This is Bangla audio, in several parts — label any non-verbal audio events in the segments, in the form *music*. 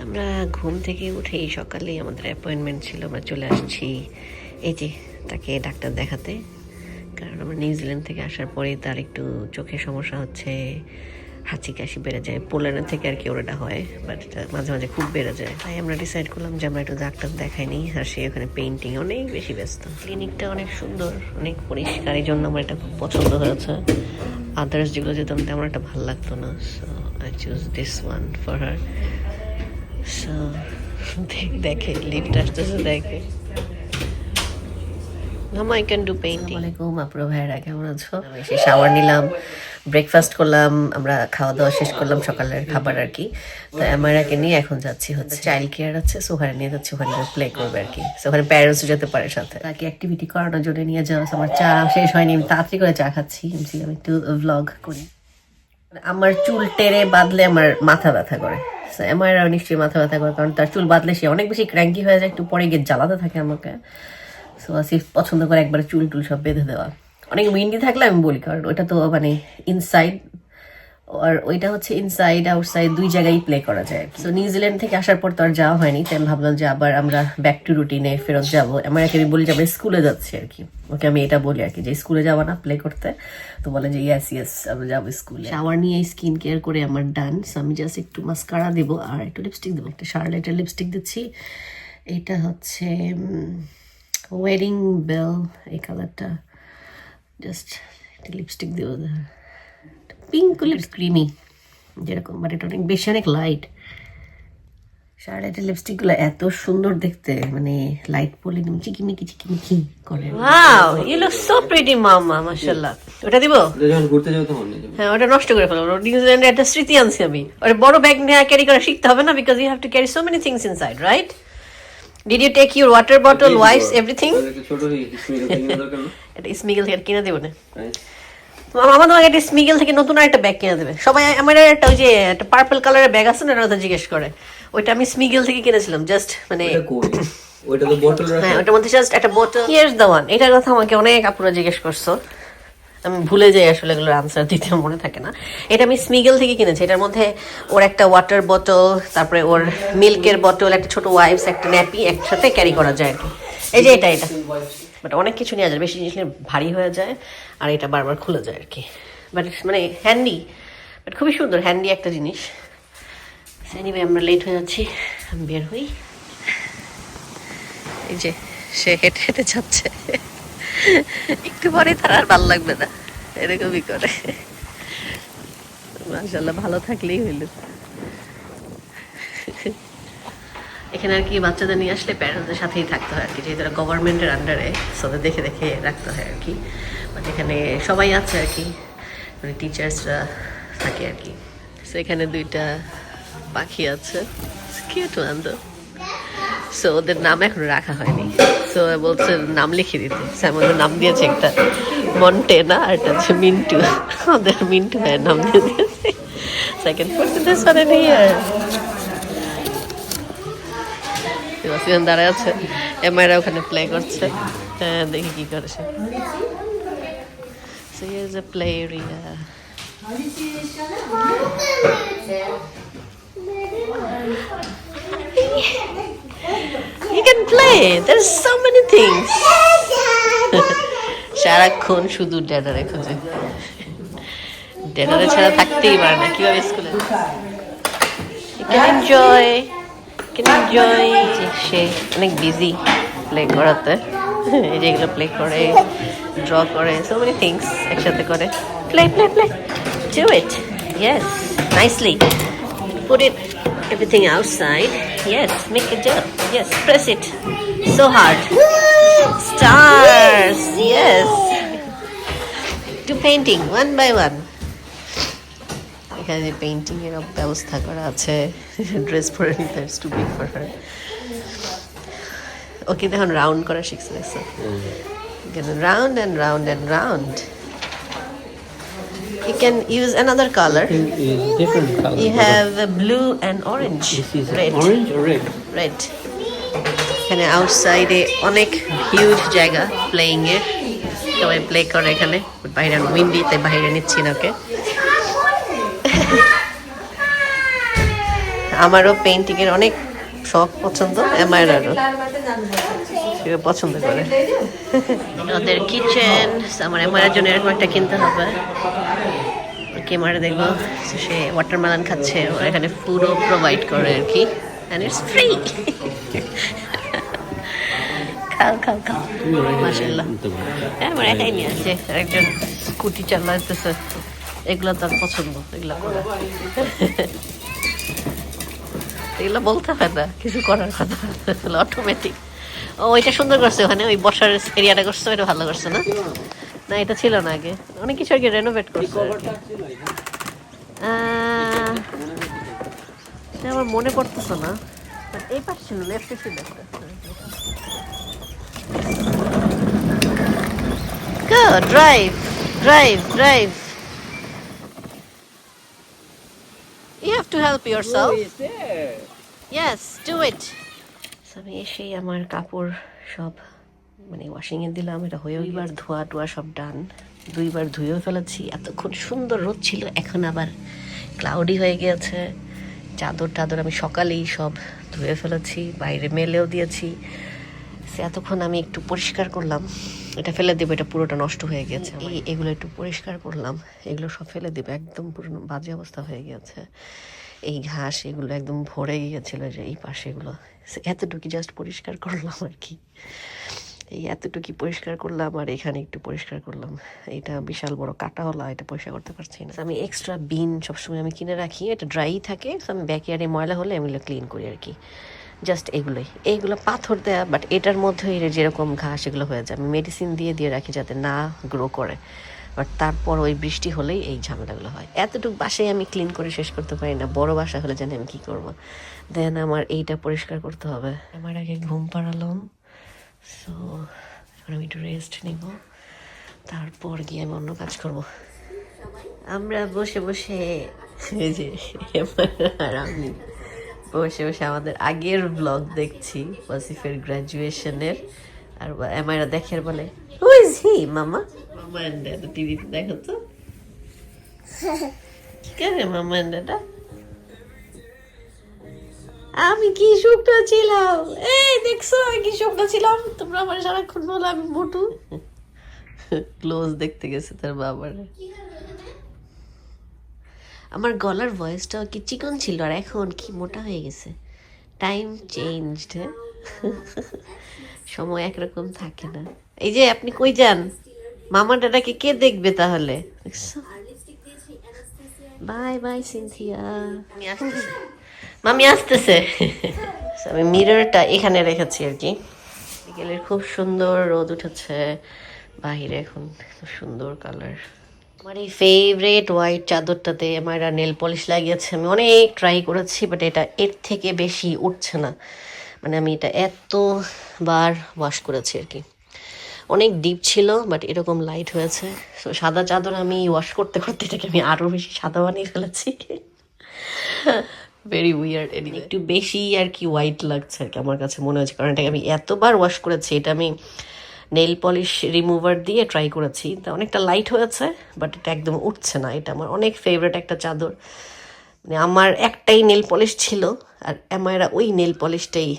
আমরা ঘুম থেকে উঠেই সকালেই আমাদের অ্যাপয়েন্টমেন্ট ছিল, আমরা চলে আসছি। এই যে, তাকে ডাক্তার দেখাতে। কারণ আমরা নিউজিল্যান্ড থেকে আসার পরে তার একটু চোখের সমস্যা হচ্ছে। হাঁচি কাশি বেড়ে যায়। পোল্যান্ড থেকে আর কি ওটা হয় বাট এটা মাঝে মাঝে খুব বেড়ে যায়। তাই আমরা ডিসাইড করলাম যে আমরা একটু ডাক্তার দেখাই নিই আর সে ওখানে পেন্টিং অনেক বেশি ব্যস্ত। ক্লিনিকটা অনেক সুন্দর, অনেক পরিষ্কার, এই জন্য আমার এটা খুব পছন্দ হয়েছে। আদার্স যেগুলো যেতাম তেমন একটা ভালো লাগতো না so I choose this one for her দেখে লিফট আসতেছে, দেখে। মামা আই ক্যান ডু পেইন্টিং আলাইকুম আপনার ভাইয়েরা, কেমন আছো? আমি এসে শাওয়ার নিলাম ব্রেকফাস্ট করলাম, আমরা খাওয়া দাওয়া শেষ করলাম সকালের খাবার আর কি। তো আমারাকে নিয়ে এখন যাচ্ছি হচ্ছে। চাইল্ড কেয়ার আছে সো ওখানে নিয়ে যাচ্ছি ওখানে প্লে করবে আর কি। ওখানে প্যারেন্টসও যেতে পারে সাথে। তাকে অ্যাক্টিভিটি করানোর জন্য নিয়ে যাওয়া আমার চা শেষ হয়নি, আমি তাড়াতাড়ি করে চা খাচ্ছি। ভাবছিলাম একটু ভ্লগ করি। আমার চুল টেরে বাঁধলে আমার মাথা ব্যথা করে। আমার নিশ্চয়ই মাথা ব্যথা করে, কারণ তার চুল বাদলে সে অনেক বেশি ক্র্যাঙ্কি হয়ে যায়, একটু পরে গিয়ে জ্বালাতে থাকে আমাকে। সো আসিফ পছন্দ করে একবারে চুল টুল সব বেঁধে দেওয়া। অনেক উইন্ডি থাকলে আমি বলি, কারণ ওটা তো মানে ইনসাইড আর ওইটা হচ্ছে ইনসাইড আউটসাইড দুই জায়গায় প্লে করা যায় সো নিউজিল্যান্ড থেকে আসার পর তো আর যাওয়া হয়নি, তাই আমি ভাবলাম যে আবার আমরা ব্যাক টু রুটিনে ফেরত যাব। আমার আমি বলি যে স্কুলে যাচ্ছি আর কি। ওকে আমি এটা বলি আর কি, যে স্কুলে যাব না প্লে করতে। তো বলে যে ইয়াস ইয়াস আমরা যাব স্কুলে শাওয়ার নিয়ে স্কিন কেয়ার করে আমার ডান সো আমি জাস্ট একটু মাস্কারা দেবো আর একটু লিপস্টিক দেবো। একটা শার্লেটের লিপস্টিক দিচ্ছি। এটা হচ্ছে ওয়েডিং বেল এই কালারটা জাস্ট একটা লিপস্টিক দেবো। পিঙ্ক লিপস ক্রিমি যেরকম বাট এটা অনেক বেশি অনেক লাইট শার্লেটের লিপস্টিকগুলো এত সুন্দর দেখতে মানে লাইট পড়লে একদম চিকিমিকি চিকিমিকি করে। Wow you look so pretty মামা মাশাআল্লাহ। ওটা দিব? যখন ঘুরতে যাব তখন হ্যাঁ ওটা নষ্ট করে ফেলব। নিউজিল্যান্ডে একটা স্মৃতি আনছি আমি। ওটা বড় ব্যাগ নিয়ে ক্যারি করা শিখতে হবে না because you have to carry so many things inside right did you take your water bottle wipes everything ছোট গেছে *laughs* কিনে দেবো না। Right? মামা তোমাকে একটা স্মিগেল থেকে নতুন একটা ব্যাগ কিনে দেবে। সবাই আমার একটা ওই যে একটা পার্পল কালারের ব্যাগ আছে না ওটা জিজ্ঞেস করে। ওইটা আমি স্মিগেল থেকে কিনেছিলাম জাস্ট মানে ওইটা তো বটল হ্যাঁ ওটার মধ্যে জাস্ট একটা বোতল হিয়ার্স দ্য ওয়ান এটার কথা আমাকে অনেক আপুরা জিজ্ঞেস করছ। আমি ভুলে যাই আসলে এগুলোর আনসার দিতে মনে থাকে না। এটা আমি স্মিগেল থেকে কিনেছি এটার মধ্যে ওর একটা ওয়াটার বোতল তারপরে ওর মিল্কের বোতল একটা ছোট ওয়াইপস একটা ন্যাপি একসাথে ক্যারি করা যায় আর কি। এই যে এটা এটা। বাট অনেক কিছু নেওয়া যায় বেশি জিনিস নিয়ে ভারী হয়ে যায় আর এটা বারবার খুলে যায় আর কি। বাট মানে হ্যান্ডি বাট খুবই সুন্দর হ্যান্ডি একটা জিনিস। এনিওয়ে আমরা লেট হয়ে যাচ্ছি, আমি বের হই। এই যে, সে হেঁটে হেঁটে যাচ্ছে। একটু পরে তার আর ভালো লাগবে না, এরকমই করে। মাশাল্লাহ ভালো থাকলেই হইল। এখানে আর কি বাচ্চাদের নিয়ে আসলে প্যারেন্টসদের সাথেই থাকতে হয় আর কি, যেহেতু গভর্নমেন্টের আন্ডারে সবাই দেখে দেখে রাখতে হয় আর কি। বাট এখানে সবাই আছে আর কি মানে টিচার্সরা থাকে আর কি। সো এখানে দুইটা পাখি আছে কিউট আনন্দ সো ওদের নাম এখনও রাখা হয়নি। সো বলছে নাম লিখে দিতে। সো ওদের নাম দিয়েছে একটা মন্টেনা আর একটা হচ্ছে মিন্টু *laughs* ওদের মিন্টু ভাইয়ের নাম দিয়ে দিয়েছে। সেকেন্ড দিস মানে নেই আর সেবাস্তিয়ান দাঁড়ায় আছে। এমআইরা ওখানে প্লে করছে। হ্যাঁ দেখি কি করে সে। So here's a play. You can play. There's so many things. সারাক্ষণ শুধু ড্যাডারে খোঁজে। ড্যাডারে ছাড়া থাকতেই পারে না। কীভাবে স্কুলে ক্যান এনজয় ক্যান এনজয় সে অনেক বিজি প্লে করাতে প্লে করে ড্র করে সো মেনি থিংস একসাথে করে play play play do it yes nicely put it everything outside yes make a job yes press it so hard stars yes do painting one by one এখানে এর ব্যবস্থা করা আছে ড্রেস পরে নিতে too big for her okay দেখুন রাউন্ড করা শিখছে দেখছ round and round and round You can use another color. different color You have a blue and orange. this is Red. orange or red Red. এখানে আউটসাইডে অনেক হিউজ জায়গা প্লেয়িং এর সবাই প্লে করে এখানে বাইরে উইন্ডি তাই বাইরে নিচ্ছি না ওকে আমারও পেন্টিং এর অনেক শখ পছন্দ এমআইরারও সেও পছন্দ করে। ওদের কিচেন আমার এমআইরার জন্য এরকম একটা কিনতে হবে। ক্যামেরা দেখব, সে ওয়াটারমেলন খাচ্ছে ওরা এখানে ফুডও প্রোভাইড করে আর কি অ্যান্ড ইটস ফ্রি খাও খাও খাও। মাসাল্লাহ হ্যাঁ আমার একাই নিয়ে আসছে একজন স্কুটি চালাইতেছে এগুলো তার পছন্দ, এগুলো করে। এগুলো বলতে হয় না কিছু করার কথা। অটোমেটিক ও এটা সুন্দর করছে ওখানে ওই বসার এরিয়াটা করছে এটা ভালো করছে না? না এটা ছিল না আগে। অনেক কিছু আগে রেনোভেট করছে আমার মনে পড়তেছে না। এই পাশ ছিল লেফটে ছিল drive, drive, drive. You have to help yourself. Yes, do it. আমি এসেই আমার কাপড় সব মানে ওয়াশিং এ দিলাম এটা হয়ে দুইবার ধোয়া টোয়া সব ডান দুইবার ধুয়েও ফেলেছি এতক্ষণ সুন্দর রোদ ছিল এখন আবার ক্লাউডি হয়ে গিয়েছে। চাদর টাদর আমি সকালেই সব ধুয়ে ফেলেছি বাইরে মেলেও দিয়েছি। সে এতক্ষণ আমি একটু পরিষ্কার করলাম। এটা ফেলে দেবো এটা পুরোটা নষ্ট হয়ে গেছে এই এগুলো একটু পরিষ্কার করলাম। এগুলো সব ফেলে দেবো একদম পুরো বাজে অবস্থা হয়ে গেছে এই ঘাস এগুলো একদম ভরে গিয়েছিল যে এই পাশে এগুলো এতটুকু জাস্ট পরিষ্কার করলাম আর কি। এই এতটুকু পরিষ্কার করলাম আর এখানে একটু পরিষ্কার করলাম। এটা বিশাল বড় কাটা হলা এটা পরিষ্কার করতে পারছি না। আমি এক্সট্রা বিন সবসময় আমি কিনে রাখি, এটা ড্রাই থাকে আমি ব্যাকয়ার্ডে ময়লা হলে আমি ক্লিন করি আর কি। জাস্ট এগুলোই। এইগুলো পাথর দেয়া বাট এটার মধ্যে যেরকম ঘাস এগুলো হয়ে যায়, আমি মেডিসিন দিয়ে দিয়ে রাখি যাতে না গ্রো করে। বাট তারপর ওই বৃষ্টি হলেই এই ঝামেলাগুলো হয়। এতটুকু বাসায় আমি ক্লিন করে শেষ করতে পারি না। বড় বাসা হলে জানি আমি কি করব। দেন আমার এইটা পরিষ্কার করতে হবে। আমার আগে ঘুম পাড়ালাম। সো এখন আমি একটু রেস্ট নিব। তারপর গিয়ে আমি অন্য কাজ করব। আমরা বসে বসে যে আর আমি বসে বসে আমাদের আগের ব্লগ দেখছি ওয়াসিফের গ্র্যাজুয়েশনের আর এমাইরা দেখে আর বলে হু ইজ হি মামা? মামা ড্যাড টিভিতে দেখো তো কে রে মামা আমি কি শুকনো ছিলাম এই দেখছ আমি কি শুকনো ছিলাম তোমরা আমার সারাক্ষণ বলো আমি মোটু ক্লোজ দেখতে গেছে তার বাবার আমার গলার ভয়েসটাও কি চিকন ছিল আর এখন কি মোটা হয়ে গেছে টাইম চেঞ্জড সময় একরকম থাকে না এই যে আপনি কই যান মামা দাদাকে কে দেখবে তাহলে? বাই বাই সিনথিয়া মামি আসতেছে। আমি মিররটা এখানে রেখেছি আর কি। বিকেলের খুব সুন্দর রোদ উঠেছে। বাহিরে এখন খুব সুন্দর কালার আমার এই ফেভারেট হোয়াইট চাদরটাতে আমার নেল পলিশ লাগিয়েছে। আমি অনেক ট্রাই করেছি বাট এটা এর থেকে বেশি উঠছে না। মানে আমি এটা এতবার ওয়াশ করেছি আর কি। অনেক ডিপ ছিল বাট এরকম লাইট হয়েছে। সো সাদা চাদর আমি ওয়াশ করতে করতে এটাকে আমি আরও বেশি সাদা বানিয়ে ফেলেছি। ভেরি উইয়ার্ড একটু বেশি আর কি হোয়াইট লাগছে আর কি আমার কাছে মনে হচ্ছে কারণ এটাকে আমি এতবার ওয়াশ করেছি এটা আমি নেল পলিশ রিমুভার দিয়ে ট্রাই করেছি। তা অনেকটা লাইট হয়েছে বাট এটা একদম উঠছে না। এটা আমার অনেক ফেভারিট একটা চাদর। মানে আমার একটাই নেল পলিশ ছিল আর এমায়েরা ওই নেল পলিশটাই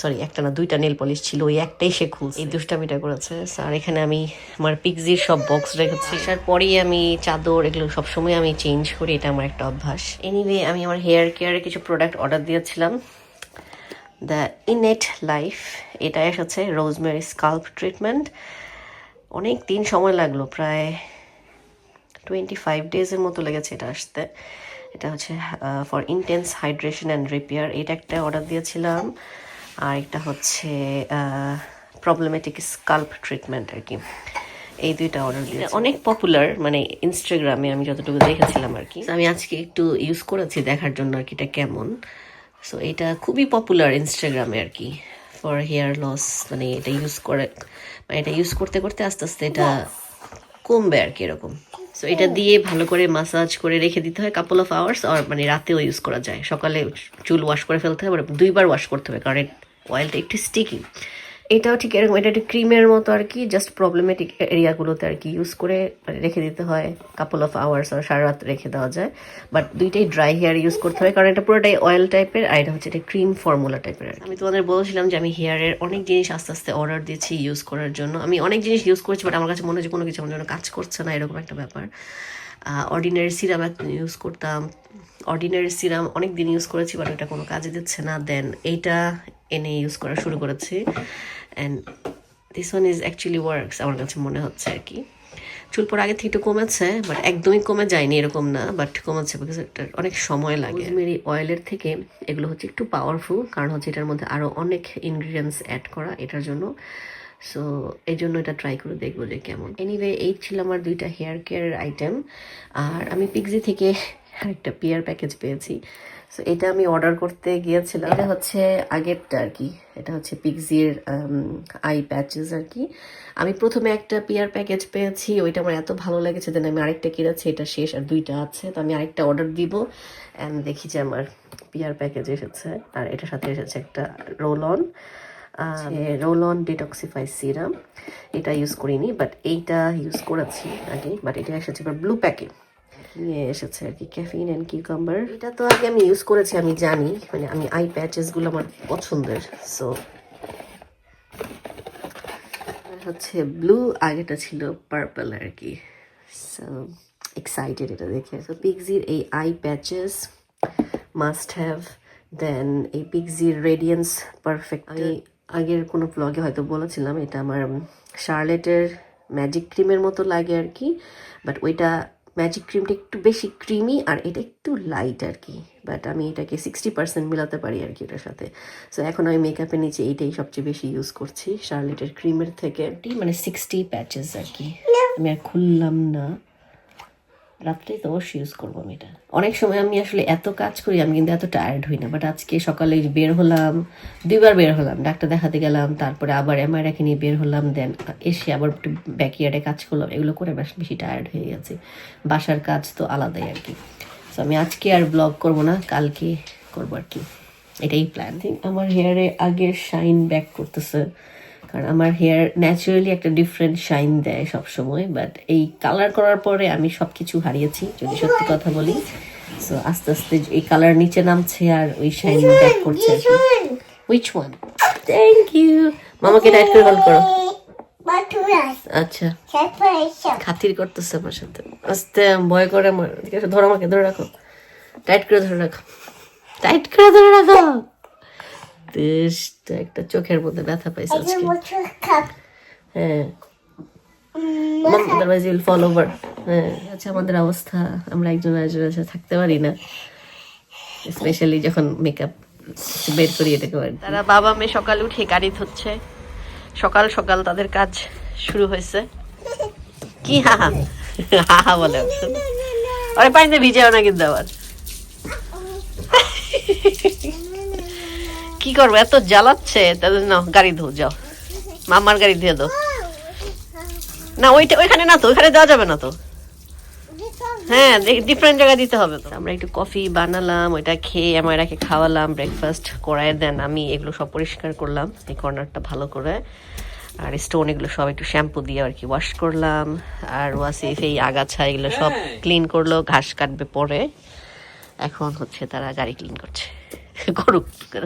সরি একটা না দুইটা নেল পলিশ ছিল ওই একটাই সে খুলছে। এই দুষ্টামিটা করেছে। আর এখানে আমি আমার পিকজির সব বক্স রেখেছি। আসার পরেই আমি চাদর এগুলো সবসময় আমি চেঞ্জ করি এটা আমার একটা অভ্যাস। এনিওয়ে আমি আমার হেয়ার কেয়ারের কিছু প্রোডাক্ট অর্ডার দিয়েছিলাম। দ্য ইনেট লাইফ এটা এসেছে রোজমেরি স্কাল্প ট্রিটমেন্ট অনেক দিন সময় লাগল প্রায় টোয়েন্টি ফাইভ ডেজের মতো লেগেছে এটা আসতে। এটা হচ্ছে for intense hydration and repair এটা একটা অর্ডার দিয়েছিলাম। আর একটা হচ্ছে প্রবলেমেটিক স্কাল্প ট্রিটমেন্ট আর কি। এই দুইটা অর্ডার দিয়ে অনেক পপুলার মানে ইনস্টাগ্রামে আমি যতটুকু দেখেছিলাম আর কি। আমি আজকে একটু ইউজ করেছি দেখার জন্য আর কি এটা কেমন? সো এটা খুবই পপুলার ইনস্টাগ্রামে আর কি ফর হেয়ার লস মানে এটা ইউজ করে মানে এটা ইউজ করতে করতে আস্তে আস্তে এটা কমবে আর কি এরকম। সো এটা দিয়ে ভালো করে মাসাজ করে রেখে দিতে হয় কাপল অফ আওয়ার্স আর মানে রাতেও ইউজ করা যায়। সকালে চুল ওয়াশ করে ফেলতে হবে আর দুইবার ওয়াশ করতে হবে কারণ অয়েলটা একটু স্টিকি এটাও ঠিক এরকম, এটা একটু ক্রিমের মতো আর কি জাস্ট প্রবলেমেটিক এরিয়াগুলোতে আর কি ইউজ করে মানে রেখে দিতে হয়। কাপল অফ আওয়ার্স আর সারা রাত রেখে দেওয়া যায়। বাট দুইটাই ড্রাই হেয়ার ইউজ করতে হয়, কারণ এটা পুরোটাই অয়েল টাইপের আর এটা হচ্ছে এটা ক্রিম ফর্মুলা টাইপের আর আমি তোমাদের বলেছিলাম যে আমি হেয়ারের অনেক জিনিস আস্তে আস্তে অর্ডার দিয়েছি ইউজ করার জন্য। আমি অনেক জিনিস ইউজ করছি বাট আমার কাছে মনে হচ্ছে কোনো কিছু আমার জন্য কাজ করছে না, এরকম একটা ব্যাপার। অর্ডিনারি সিরাম ইউজ করতাম। অর্ডিনারি সিরাম অনেক দিন ইউজ করেছি বাট ওটা কোনো কাজে দিচ্ছে না। দেন এইটা এনে ইউজ করা শুরু করেছি। And this one is actually works আমার কাছে মনে হচ্ছে আর কি। চুল পর আগে থেকে একটু কমেছে বাট একদমই কমে যায়নি এরকম না বাট কমেছে বিকজ এটা অনেক সময় লাগে। মেরি অয়েলের থেকে এগুলো হচ্ছে একটু পাওয়ারফুল কারণ হচ্ছে এটার মধ্যে আরও অনেক ইনগ্রিডিয়েন্টস অ্যাড করা, এটার জন্য। সো এই জন্য এটা ট্রাই করে দেখব যে কেমন। এনিওয়ে এই ছিল আমার দুইটা হেয়ার কেয়ার আইটেম আর আমি পিকজি থেকে একটা পিয়ার প্যাকেজ পেয়েছি। সো এটা আমি অর্ডার করতে গিয়েছিলাম। এটা হচ্ছে আগেরটা আর কি। এটা হচ্ছে পিকজির আই প্যাচেস আর কি। আমি প্রথমে একটা পিয়ার প্যাকেজ পেয়েছি। ওইটা আমার এত ভালো লেগেছে দেন আমি আরেকটা কিনেছি, এটা শেষ। আর দুইটা আছে। তো আমি আরেকটা অর্ডার দিব। অ্যান্ড দেখি যে আমার পিয়ার প্যাকেজ এসেছে। আর এটার সাথে এসেছে একটা roll on roll on detoxify serum. এটা ইউজ করিনি বাট এইটা ইউজ করেছি আগে বাট এটা এসেছে এবার ব্লু প্যাকে নিয়ে এসেছে আর কি ক্যাফিন অ্যান্ড কিউকাম্বার এটা তো আগে আমি ইউজ করেছি, আমি জানি মানে আমি আই প্যাচেসগুলো আমার পছন্দের সো হচ্ছে ব্লু আগেটা ছিল পার্পল আর কি সো এক্সাইটেড এটা দেখে। সো পিকজির এই eye patches must have then এই পিকজির রেডিয়েন্স পারফেক্ট আমি আগের কোনো ব্লগে হয়তো বলেছিলাম এটা আমার শার্লেটের ম্যাজিক ক্রিমের মতো লাগে আর কি বাট ওইটা ম্যাজিক ক্রিমটা একটু বেশি ক্রিমি আর এটা একটু লাইট আর কি বাট আমি এটাকে সিক্সটি পার্সেন্ট মিলাতে পারি আর কি এটার সাথে। সো এখন আমি মেকআপের নিচে এইটাই সবচেয়ে বেশি ইউজ করছি শার্লেটের ক্রিমের থেকে। মানে সিক্সটি প্যাচেস আর কি। আমি আর খুললাম না। রাত্রেই তো অবশ্যই ইউজ করব আমি এটা। অনেক সময় আমি আসলে এত কাজ করি, আমি কিন্তু এত টায়ার্ড হই না। বাট আজকে সকালে বের হলাম, দুইবার বের হলাম। ডাক্তার দেখাতে গেলাম, তারপরে আবার এম এমআইরাকে নিয়ে বের হলাম দেন এসে আবার একটু ব্যাকইয়ার্ডে কাজ করলাম। এগুলো করে বেশ বেশি টায়ার্ড হয়ে গেছে। বাসার কাজ তো আলাদাই আর কি। তো আমি আজকে আর ব্লগ করব না, কালকে করব আর কি। এটাই প্ল্যান আমার হেয়ারে আগের শাইন ব্যাক করতেছে। কারণ আমার হেয়ার ন্যাচারালি একটা ডিফারেন্ট শাইন দেয় সব সময় বাট এই কালার করার পরে আমি সব কিছু হারিয়েছি যদি সত্যি কথা বলি। সো আস্তে আস্তে এই কালার নিচে নামছে আর ওই শাইন ব্যাক করছে। উইচ ওয়ান থ্যাংক ইউ মামাকে টাইট করে কল করো। আচ্ছা। খাতির করতেছে আমার সাথে। আস্তে ভয় করে আমার। ধরো আমাকে ধরে রাখো। টাইট করে ধরে রাখো। টাইট করে ধরে রাখো। দেশটা একটা চোখের মধ্যে ব্যথা পাইছে আজকে। হ্যাঁ। আদারওয়াইজ উইল ফল ওভার হ্যাঁ আচ্ছা আমাদের অবস্থা আমরা একজন আরেকজনের সাথে থাকতে পারি না। স্পেশালি যখন মেকআপ বের করি এটাকে তারা বাবা মেয়ে সকালে উঠে গাড়ি ধুচ্ছে সকাল সকাল তাদের কাজ শুরু হয়েছে। কি হা হা হা হা বলে। আরে পানিতে ভিজাও না কিন্তু আবার। কি করব? এত জ্বালাচ্ছে। তাদের না গাড়ি ধো যাও। মামার গাড়ি দিয়ে দাও। না ওইটা ওইখানে না তো ওইখানে দেওয়া যাবে না তো। হ্যাঁ ডিফারেন্ট জায়গায় দিতে হবে তো। আমরা একটু কফি বানালাম ওইটা খেয়ে আমার এরাকে খাওয়ালাম ব্রেকফাস্ট করায় দেন আমি এগুলো সব পরিষ্কার করলাম এই কর্নারটা ভালো করে। আর স্টোন এগুলো সব একটু শ্যাম্পু দিয়ে আর কি ওয়াশ করলাম। আর ওয়াসিফ এই আগাছা এগুলো সব ক্লিন করল ঘাস কাটবে পরে। এখন হচ্ছে তারা গাড়ি ক্লিন করছে। করুক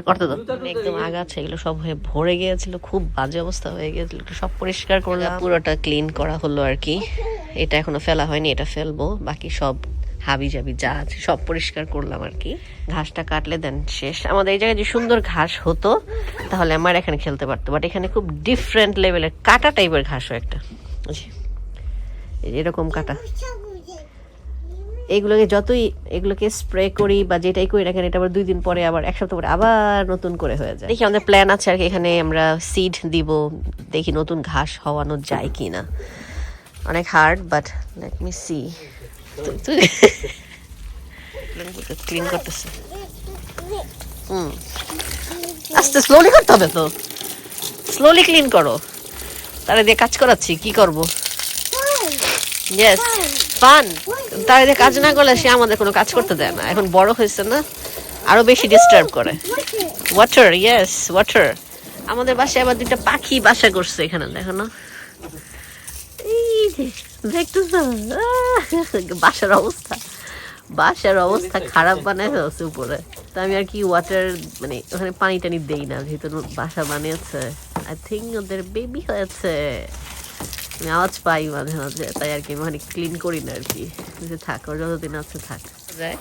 করতে দাও। একদম আগাছা এগুলো সব হয়ে ভরে গিয়েছিল খুব বাজে অবস্থা হয়ে গিয়েছিল সব পরিষ্কার করলাম। পুরোটা ক্লিন করা হলো আর কি। এটা এখনও ফেলা হয়নি এটা ফেলব বাকি সব হাবি জাবি যা আছে সব পরিষ্কার করলাম আর কি। ঘাসটা কাটলে দেন শেষ। আমাদের এই জায়গায় যে সুন্দর ঘাস হতো তাহলে আমার এখানে খেলতে পারতো। বাট এখানে খুব ডিফারেন্ট লেভেলের কাটা টাইপের ঘাস হয় একটা। এরকম কাটা। এগুলোকে যতই এগুলোকে স্প্রে করি বা যেটাই করি না কেন এটা আবার দুই দিন পরে আবার এক সপ্তাহ পরে আবার নতুন করে হয়ে যায়। দেখি আমাদের প্ল্যান আছে আর কি এখানে আমরা সিড দিব দেখি নতুন ঘাস হওয়ানো যায় কি না অনেক hard but let me see clean করতেছে। হুম। আস্তে স্লোলি করতে হবে তো। স্লোলি ক্লিন করো। তারা দিয়ে কাজ করাচ্ছি কি করব? ইয়েস ফান তার এদের কাজ না করলে সে আমাদের কোনো কাজ করতে দেয় না। এখন বড় হয়েছে না আরও বেশি ডিস্টার্ব করে। ওয়াটার ইয়েস ওয়াটার আমাদের বাসায় আবার দুইটা পাখি বাসা করছে এখানে দেখো না। বাসার অবস্থা। বাসার অবস্থা খারাপ বানায় ফেলছে উপরে। তো আমি আর কি ওয়াটার মানে ওখানে পানি টানি দেই না যেহেতু বাসা বানিয়েছে। আই থিঙ্ক ওদের বেবি হয়েছে। আওয়াজ পাই মাঝে মাঝে, তাই আর কি ওখানে ক্লিন করি না আর কি। যে থাক, ওর যতদিন আছে থাক। যায়।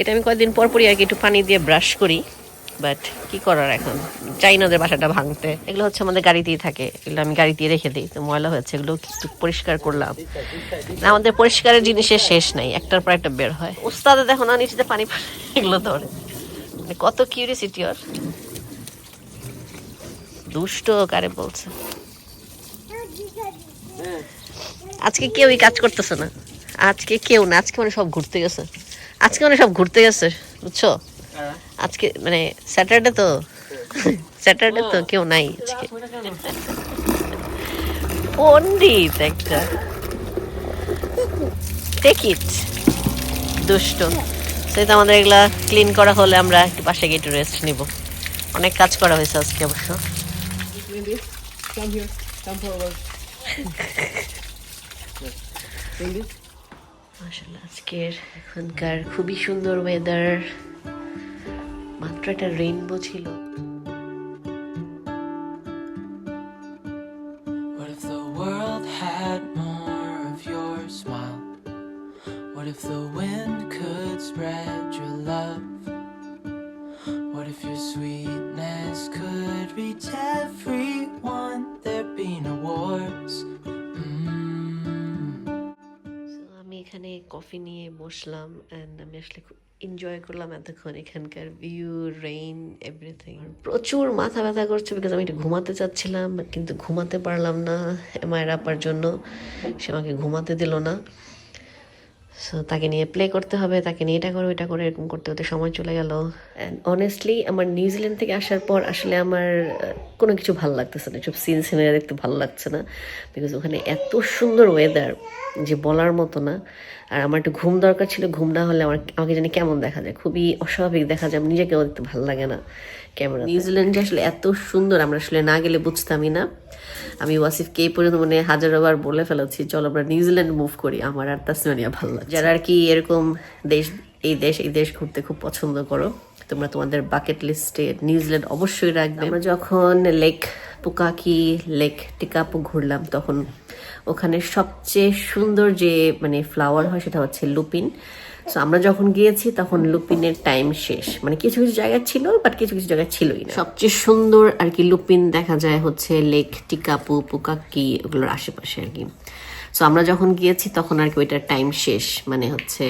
এটা আমি কয়েকদিন পর পরই আর কি একটু পানি দিয়ে ব্রাশ করি বাট কি করার এখন? চাই না ওদের বাসাটা ভাঙতে। এগুলো হচ্ছে আমাদের গাড়িতেই থাকে, এগুলো আমি গাড়িতেই রেখে দিই। তো ময়লা হয়েছে, এগুলো একটু পরিষ্কার করলাম। আমাদের পরিষ্কারের জিনিসের শেষ নাই, একটার পর একটা বের হয়। উস্তাদে দেখো না, নিচেতে পানি এগুলো ধরে। মানে কত কিউরিয়াসিটি ওর। দুষ্ট কারে বলছে। আজকে কেউ কেউই কাজ করতেছে না। আজকে কেউ না আজকে মানে সব ঘুরতে গেছে। আজকে মানে সব ঘুরতে গেছে বুঝছ? আজকে মানে স্যাটারডে তো। স্যাটারডে তো কেউ নাই আজকে। পন্ডিত একটা। টেক ইট দুষ্ট। সেই তো আমাদের এগুলা ক্লিন করা হলে আমরা একটু পাশে গিয়ে একটু রেস্ট নিব। অনেক কাজ করা হয়েছে আজকে অবশ্য। *laughs* Maybe. Come here. Come forward. Bring this. মাশাল্লাহ আজকের এখনকার খুবই সুন্দর ওয়েদার মাত্র একটা রেইনবো ছিল What if the world had more of your smile? What if the wind could spread your love? What if your sweetness could reach everyone? coffee নিয়ে বসলাম অ্যান্ড আমি আসলে এনজয় করলাম এতক্ষণ। এখানকার ভিউ রেইন এভরিথিং প্রচুর মাথা ব্যথা করছে বিকজ আমি একটু ঘুমাতে চাচ্ছিলাম কিন্তু ঘুমাতে পারলাম না। মায়ের আপার জন্য। সে আমাকে ঘুমাতে দিল না। সো তাকে নিয়ে প্লে করতে হবে তাকে নিয়ে এটা করো এটা করে এরকম করতে করতে সময় চলে গেল। অ্যান্ড অনেস্টলি আমার নিউজিল্যান্ড থেকে আসার পর আসলে আমার কোনো কিছু ভালো লাগতেছে না। সব সিন সিনারি দেখতে ভালো লাগছে না। বিকজ ওখানে এত সুন্দর ওয়েদার যে বলার মতো না। আর আমার একটু ঘুম দরকার ছিল ঘুম না হলে আমার আমাকে জানি কেমন দেখা যায়। খুবই অস্বাভাবিক দেখা যায় নিজেকেও দেখতে ভালো লাগে না। ক্যামেরা নিউজিল্যান্ড আসলে এত সুন্দর আমরা আসলে না গেলে বুঝতামই না। আমি ওয়াসিফকে এই পর্যন্ত মানে হাজারোবার বলে ফেলেছি চলো আমরা নিউজিল্যান্ড মুভ করি। আমার আর তাসমানিয়া ভালো লাগে যারা আর কি এরকম দেশ এই দেশ এই দেশ ঘুরতে খুব পছন্দ করো তোমরা তোমাদের বাকেট লিস্টে নিউজিল্যান্ড অবশ্যই রাখবে। আমরা যখন লেক পুকাকি লেক টিকাপু ঘুরলাম তখন ওখানে সবচেয়ে সুন্দর যে মানে ফ্লাওয়ার হয় সেটা হচ্ছে লুপিন সো আমরা যখন গিয়েছি, তখন লুপিনের টাইম শেষ। মানে কিছু কিছু জায়গা ছিল বাট কিছু কিছু জায়গায় ছিলই না। সবচেয়ে সুন্দর আর কি লুপিন দেখা যায় হচ্ছে লেক, টিকাপু পুকাকি ওগুলোর আশেপাশে আর কি। সো আমরা যখন গিয়েছি, তখন আর কি ওইটার টাইম শেষ। মানে হচ্ছে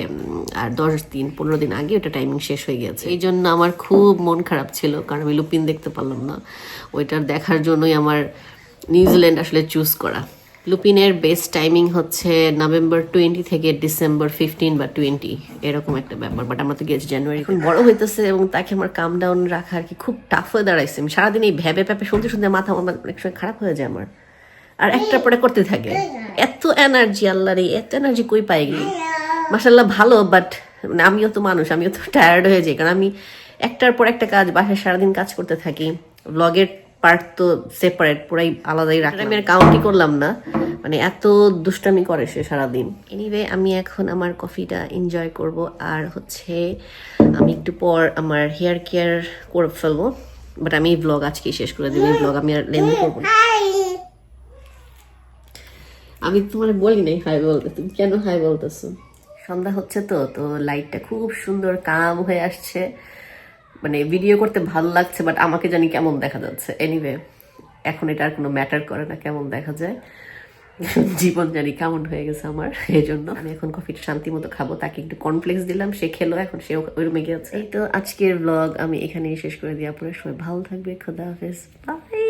আর দশ দিন, পনেরো দিন আগে ওটা টাইমিং শেষ হয়ে গেছে। এই জন্য আমার খুব মন খারাপ ছিল, কারণ আমি লুপিন দেখতে পারলাম না। ওইটার দেখার জন্যই আমার নিউজিল্যান্ড আসলে চুজ করা। লুপিনের বেস্ট টাইমিং হচ্ছে নভেম্বর টোয়েন্টি থেকে ডিসেম্বর ফিফটিন বা টোয়েন্টি এরকম একটা ব্যাপার বাট আমরা তো গেছি জানুয়ারি এখন বড় হইতেছে এবং তাকে আমার কাম ডাউন রাখা আর কি খুব টাফ হয়ে দাঁড়াইছে। আমি সারাদিন এই ভ্যাবে প্যাপে শুনতে শুনতে মাথা আমার অনেক সময় খারাপ হয়ে যায় আমার। আর একটা পরে করতে থাকে। এত এনার্জি আল্লাহ রে এত এনার্জি কই পাই গেলি মাসাল্লাহ ভালো বাট মানে আমিও তো মানুষ, আমিও তো টায়ার্ড হয়ে যাই। কারণ আমি একটার পর একটা কাজ, বাসায় সারাদিন কাজ করতে থাকি ব্লগের পার্ট তো সেপারেট পুরাই আলাদাই রাখলাম। আমি আর কাউন্টই করলাম না। মানে এত দুষ্টামি করে সে সারাদিন। এনিওয়ে আমি এখন আমার কফিটা এনজয় করব। আর হচ্ছে আমি একটু পর আমার হেয়ার কেয়ার করে ফেলব। বাট আমি ব্লগ আজকে শেষ করে দেবো। ব্লগ আমি আর লেন্দি করব না। আমি তোমার বলি নাই হাই বলতে। তুমি কেন হাই বলতেছো? সন্ধ্যা হচ্ছে তো তো লাইটটা খুব সুন্দর কাম হয়ে আসছে। মানে ভিডিও করতে ভালো লাগছে বাট আমাকে জানি কেমন দেখা যাচ্ছে। এনিওয়ে এখন এটা আর কোনো ম্যাটার করে না কেমন দেখা যায়। *laughs* জীবন জানি কেমন হয়ে গেছে আমার, এই জন্য। আমি এখন কফিটা শান্তি মতো খাব, তাকে একটু কনফ্লেক্স দিলাম, সে খেলো, এখন সে ওই রুমে গেছে এই তো আজকের ব্লগ আমি এখানেই শেষ করে দিয়ে আপনার সবাই ভালো থাকবে খোদা হাফেজ। বাই